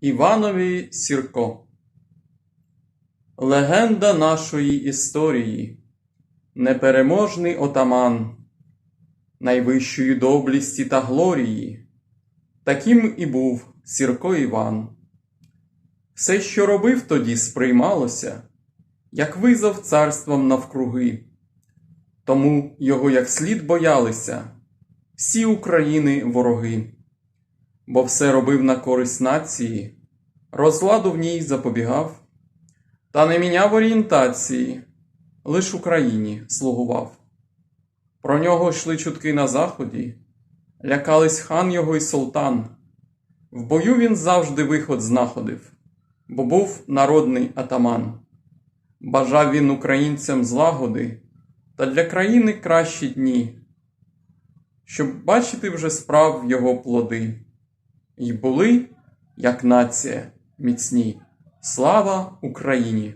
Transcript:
Іванові Сірко. Легенда нашої історії. Непереможний отаман. Найвищої доблісті та глорії. Таким і був Сірко Іван. Все, що робив тоді, сприймалося, як визов царством навкруги. Тому його як слід боялися всі України вороги, бо все робив на користь нації, розладу в ній запобігав, та не міняв орієнтації, лиш Україні слугував. Про нього йшли чутки на заході, лякались хан його і султан. В бою він завжди виход знаходив, бо був народний атаман. Бажав він українцям злагоди та для країни кращі дні, щоб бачити вже справ його плоди, й були, як нація, міцні. Слава Україні!